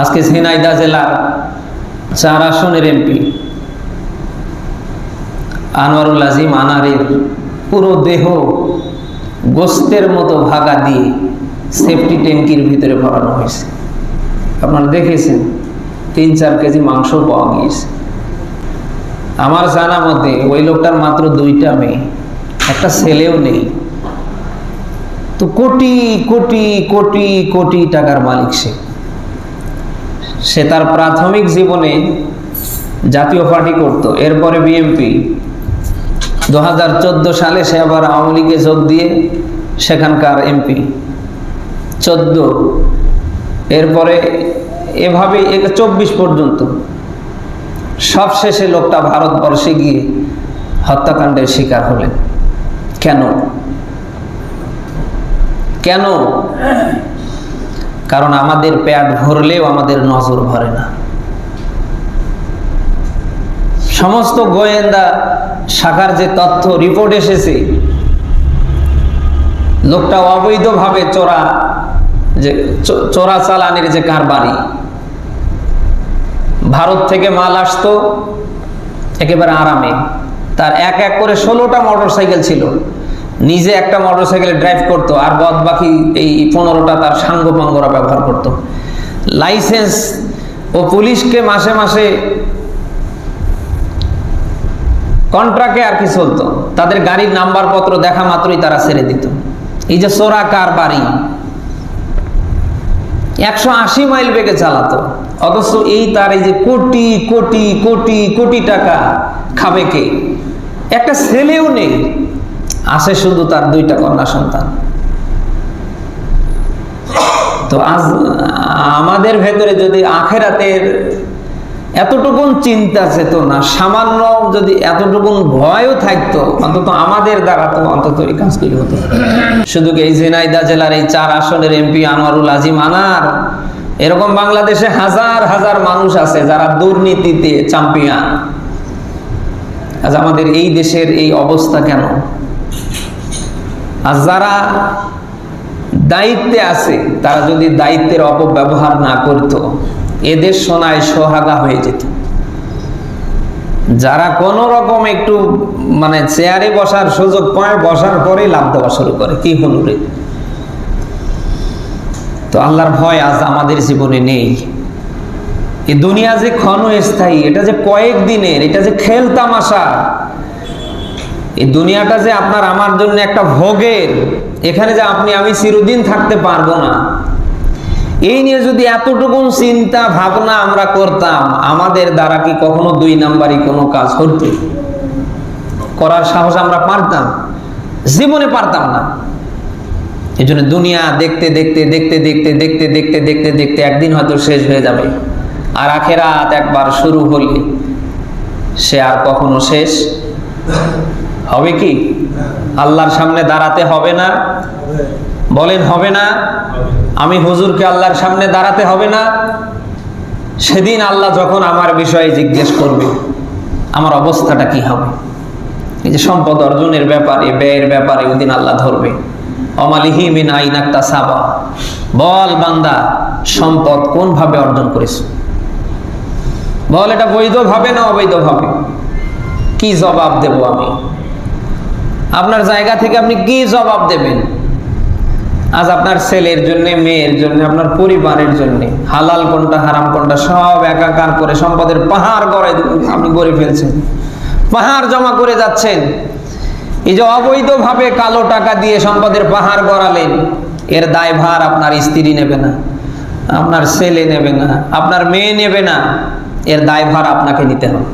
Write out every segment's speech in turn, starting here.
আজকে ঝিনাইদা জেলার চার আসনের এমপি। আনোয়ারুল আজিম আনারের পুরো দেহ গোস্তের মতো ভাগা দিয়ে সেফটি ট্যাঙ্কির ভিতরে ভরানো হয়েছে। আপনারা দেখেছেন, তিন চার কেজি মাংস পাওয়া গিয়েছে। আমার জানা মতে ওই লোকটার মাত্র দুইটা মেয়ে, একটা ছেলেও নেই। তো কোটি কোটি কোটি কোটি টাকার মালিক সে। সে তার প্রাথমিক জীবনে জাতীয় পার্টি করত। এরপরে বিএমপি দু হাজার চোদ্দ সালে সে আবার আওয়ামী লীগে যোগ দিয়ে সেখানকার এমপি চোদ্দ। এরপরে এভাবে চব্বিশ পর্যন্ত। সবশেষে লোকটা ভারতবর্ষে গিয়ে হত্যাকাণ্ডের শিকার হলেন। কেন? কেন? কারণ আমাদের পেট ভরলেও আমাদের নজর ভরে না। সমস্ত গোয়েন্দা শাখার যে তথ্য রিপোর্ট এসেছে, লোকটা অবৈধভাবে চোরা, যে চোরা চালানের যে কারবারি, ভারত থেকে মাল আসতো, একেবারে আরামে। তার এক এক করে ষোলোটা মোটর সাইকেল ছিল। নিজে একটা মোটর সাইকেলে ড্রাইভ করতো আর বাদ বাকি এই পনেরোটা তার সাঙ্গপাঙ্গরা ব্যবহার করতো। লাইসেন্স ও পুলিশকে মাসে মাসে কন্ট্রাক্টে আর কি চলতো। তাদের গাড়ির নাম্বার পত্র দেখা মাত্রই তারা ছেড়ে দিত। এই যে সোরা কার বাড়ি? একশো আশি মাইল বেগে চালাতো। অথচ এই তার এই যে কোটি কোটি কোটি কোটি টাকা খাবে কে? একটা ছেলেও নেই। আছে শুধু তার দুইটা কন্যা সন্তান। তো আজ, আমাদের ভেতরে যদি আখেরাতের এতটুকুন চিন্তা চেতনা, সামান্য যদি এতটুকুন ভয়ও থাকতো, অন্তত আমাদের দ্বারা তো অন্তত এই কাজগুলি হতো। শুধু এই ঝিনাইদা জেলার এই চার আসনের এমপি আনোয়ারুল আজিম আনার? এরকম বাংলাদেশে হাজার হাজার মানুষ আছে যারা দুর্নীতিতে চ্যাম্পিয়ন আজ আমাদের এই দেশের এই অবস্থা কেন? আর যারা দায়িত্বে আছে, তারা যদি দায়িত্বের অপব্যবহার না করত, এদের সোনায় সোহাগা হয়ে যেত। যারা কোন রকম একটু মানে চেয়ারে বসার সুযোগ পায়, বসার পরেই লাভ দেওয়া শুরু করে। কি হলো রে? তো আল্লাহর ভয় আজ আমাদের জীবনে নেই। এই দুনিয়া যে ক্ষণস্থায়ী, এটা যে কয়েক দিনের এটা যে খেল তামাশা এই দুনিয়াটা যে আপনার আমার জন্য একটা ভোগের, এখানে যে আপনি, আমি চিরদিন থাকতে পারব না। এই নিয়ে যদি এতটুকু চিন্তা ভাবনা আমরা করতাম, আমাদের দ্বারা কি কখনো দুই নাম্বারই কোনো কাজ হতো? করার সাহস আমরা পারতাম? জীবনে পারতাম না। এই জন্য দুনিয়া দেখতে দেখতে দেখতে দেখতে দেখতে দেখতে দেখতে দেখতে একদিন হয়তো শেষ হয়ে যাবে। আর আখেরাত একবার শুরু হলে সে আর কখনো শেষ হবে কি? আল্লাহর সামনে দাঁড়াতে হবে না। বলেন, হবে না? আমি হুজুরকে আল্লাহর সামনে দাঁড়াতে হবে না। সেদিন আল্লাহ যখন আমার বিষয়ে জিজ্ঞেস করবে, আমার অবস্থাটা কি হবে? এই যে সম্পদ অর্জনের ব্যাপারে ব্যয়ের ব্যাপারে ওই দিন আল্লাহ ধরবে। সাবা বল বান্দা, সম্পদ কোন ভাবে অর্জন করেছ? বল, এটা বৈধভাবে না অবৈধভাবে? কি জবাব দেব আমি? আপনার জায়গা থেকে আপনি কি জবাব দেবেন? আজ আপনার ছেলের জন্য, মেয়ের জন্য, আপনার পরিবারের জন্য, হালাল কোনটা, হারাম কোনটা, সব একাকার করে সম্পদের পাহাড় গড়ে আপনি গড়ে ফেলছেন। পাহাড় জমা করে যাচ্ছেন। এই যে অবৈধভাবে কালো টাকা দিয়ে সম্পদের পাহাড় গড়ালেন, এর দায়ভার আপনার স্ত্রী নেবে না, আপনার ছেলে নেবে না, আপনার মেয়ে নেবে না, এর দায়ভার আপনাকে নিতে হবে।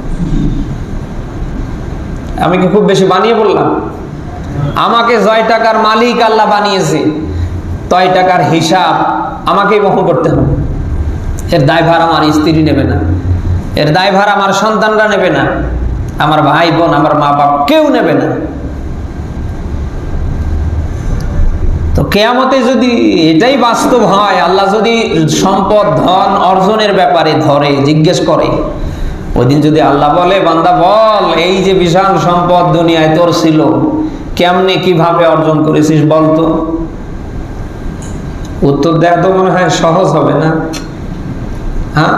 আমি কি খুব বেশি বানিয়ে বললাম? আমাকে জয় টাকার মালিক আল্লাহ বানিয়েছে, তয় টাকার হিসাব আমাকেই বহন করতে হবে। এর দায়ভার আমার স্ত্রী নেবে না, এর দায়ভার আমার সন্তানরা নেবে না, আমার ভাই বোন, আমার মা বাপ কেউ নেবে না। তো কেয়ামতে যদি এটাই বাস্তব হয়, আল্লাহ যদি সম্পদ, ধন, অর্জনের ব্যাপারে ধরে, জিজ্ঞেস করে, ওই যদি আল্লাহ বলে, বান্দা বল, এই যে বিশাল সম্পদ দুনিয়ায় তোর ছিল কেমনে কীভাবে অর্জন করেছিস বলতো উত্তর দেওয়া তো মনে হয় সহজ হবে না। হ্যাঁ?